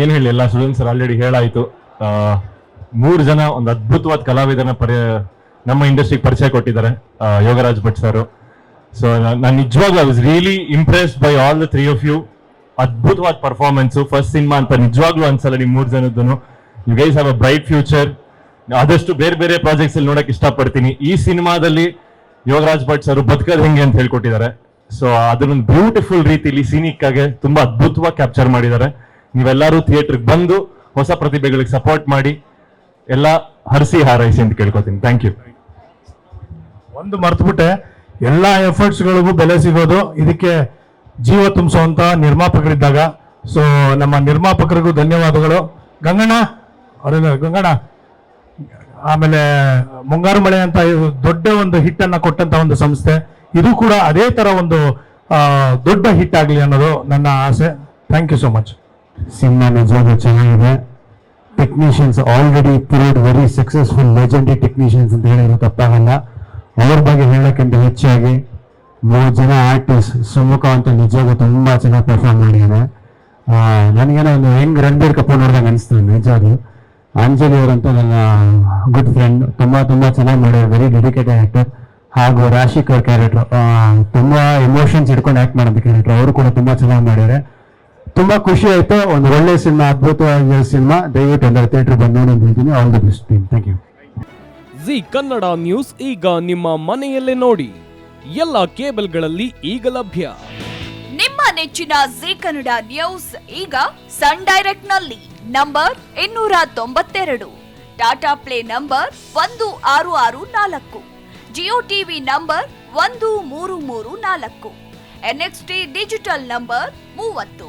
ಏನು ಹೇಳಿ, ಎಲ್ಲ ಸ್ಟೂಡೆಂಟ್ಸ್ ಆಲ್ರೆಡಿ ಹೇಳಾಯಿತು. ಮೂರು ಜನ ಒಂದು ಅದ್ಭುತವಾದ ಕಲಾವಿದನ ಪರಿ, ನಮ್ಮ ಇಂಡಸ್ಟ್ರಿಗೆ ಪರಿಚಯ ಕೊಟ್ಟಿದ್ದಾರೆ ಯೋಗರಾಜ್ ಭಟ್ ಸರ್. ಸೊ ನಾನು ನಿಜವಾಗ್ಲೂ I was really impressed by all the three of you ಅದ್ಭುತವಾದ ಪರ್ಫಾರ್ಮೆನ್ಸ್ ಫಸ್ಟ್ ಸಿನಿಮಾ ಅಂತ ನಿಜವಾಗ್ಲೂ ಅನ್ಸಲ್ಲ ನಿಮ್ ಮೂರು ಜನದ್ದು you guys have a bright future ಆದಷ್ಟು ಬೇರೆ ಬೇರೆ ಪ್ರಾಜೆಕ್ಟ್ಸ್ ಅಲ್ಲಿ ನೋಡಕ್ ಇಷ್ಟಪಡ್ತೀನಿ. ಈ ಸಿನಿಮಾದಲ್ಲಿ ಯೋಗರಾಜ್ ಭಟ್ ಸರ್ ಬದುಕದ್ ಹೆಂಗೆ ಅಂತ ಹೇಳ್ಕೊಟ್ಟಿದ್ದಾರೆ. ಸೊ ಅದನ್ನೊಂದು ಬ್ಯೂಟಿಫುಲ್ ರೀತಿಲಿ ಸೀನಿಕ್ ಆಗಿ ತುಂಬಾ ಅದ್ಭುತವಾಗಿ ಕ್ಯಾಪ್ಚರ್ ಮಾಡಿದ್ದಾರೆ. ನೀವೆಲ್ಲರೂ ಥಿಯೇಟರ್ಗೆ ಬಂದು ಹೊಸ ಪ್ರತಿಭೆಗಳಿಗೆ ಸಪೋರ್ಟ್ ಮಾಡಿ, ಎಲ್ಲ ಹರಿಸಿ ಹಾರೈಸಿ ಅಂತ ಕೇಳ್ಕೊತೀನಿ. ಥ್ಯಾಂಕ್ ಯು ಒಂದು ಮರ್ತ್ಬಿಟ್ಟೆ, ಎಲ್ಲಾ ಎಫರ್ಟ್ಸ್ಗಳಿಗೂ ಬೆಲೆ ಸಿಗೋದು ಇದಕ್ಕೆ ಜೀವ ತುಂಬಿಸುವಂತ ನಿರ್ಮಾಪಕರಿದ್ದಾಗ. ಸೊ ನಮ್ಮ ನಿರ್ಮಾಪಕರಿಗೂ ಧನ್ಯವಾದಗಳು. ಗಂಗಣ್ಣ ಅವರೆಲ್ಲ ಗಂಗಣ್ಣ, ಆಮೇಲೆ ಮುಂಗಾರು ಮಳೆ ಅಂತ ದೊಡ್ಡ ಒಂದು ಹಿಟ್ಟನ್ನ ಕೊಟ್ಟಂತ ಒಂದು ಸಂಸ್ಥೆ. ಇದು ಕೂಡ ಅದೇ ತರ ಒಂದು ದೊಡ್ಡ ಹಿಟ್ ಆಗಲಿ ಅನ್ನೋದು ನನ್ನ ಆಸೆ. Thank you so much cinema ನಿಜವಾಗ್ಲೂ ಚೆನ್ನಾಗಿದೆ. Technicians already proved very successful legendary technicians ಅಂತ ಹೇಳಿರೋ ತಪ್ಪಾಗಲ್ಲ. ಅವ್ರ ಬಗ್ಗೆ ಹೇಳೋಕ್ಕಿಂತ ಹೆಚ್ಚಾಗಿ ಮೂರು ಜನ ಆರ್ಟಿಸ್ಟ್ ಸುಮುಖ ಅಂತ ನಿಜವಾಗ್ಲೂ ತುಂಬ ಚೆನ್ನಾಗಿ ಪರ್ಫಾರ್ಮ್ ಮಾಡಿದ್ದಾರೆ. ನನಗೇನೋ ಒಂದು ಹೆಂಗ್ ರಣಬೀರ್ ಕಪೂರ್ ನೋಡಿದಾಗ ನಿಜ ನಿಜವಾಗ್ಲೂ. ಅಂಜಲಿ ಅವರಂತೂ ನನ್ನ ಗುಡ್ ಫ್ರೆಂಡ್ ತುಂಬ ತುಂಬ ಚೆನ್ನಾಗಿ ಮಾಡಿದ್ದಾರೆ ವೆರಿ ಡೆಡಿಕೇಟೆಡ್ ಆಕ್ಟರ್ ಹಾಗೂ ರಾಶಿಕ್ ಅವ್ರ ಕ್ಯಾರೆಕ್ಟರ್ ತುಂಬಾ ಎಮೋಷನ್ಸ್ ಇಟ್ಕೊಂಡು ಆಕ್ಟ್ ಮಾಡೋದು ಕ್ಯಾರೆಕ್ಟರ್ ಅವರು ಕೂಡ ತುಂಬಾ ಚೆನ್ನಾಗಿ ಮಾಡಿದ್ದಾರೆ. ತುಂಬಾ ಖುಷಿ ಆಯ್ತು. ಒಂದು ಒಳ್ಳೆ ಸಿನಿಮಾ ಅದ್ಭುತವಾದ ಸಿನಿಮಾ. ದಯವಿಟ್ಟು ಎಲ್ಲರೂ ಥಿಯೇಟರ್ ಬಂದು ನೋಡಿ ಹೇಳ್ತೀನಿ all the best team thank you Zee Kannada news ಈಗ ನಿಮ್ಮ ಮನೆಯಲ್ಲೇ ನೋಡಿ. ಎಲ್ಲ ಕೇಬಲ್ಗಳಲ್ಲಿ ಈಗ ಲಭ್ಯ. ನಿಮ್ಮ ನೆಚ್ಚಿನ ಜಿ ಕನ್ನಡ ನ್ಯೂಸ್ ಈಗ ಸನ್ ಡೈರೆಕ್ಟ್ನಲ್ಲಿ ನಂಬರ್ ಇನ್ನೂರ ತೊಂಬತ್ತೆರಡು. ಟಾಟಾ ಪ್ಲೇ ನಂಬರ್ ಒಂದು ಆರು ಆರು ನಾಲ್ಕು. ಜಿಯೋ ಟಿವಿ ನಂಬರ್ ಒಂದು ಮೂರು ಮೂರು ನಾಲ್ಕು. ಎನ್ಎಕ್ಸ್ಟಿ ಡಿಜಿಟಲ್ ನಂಬರ್ ಮೂವತ್ತು.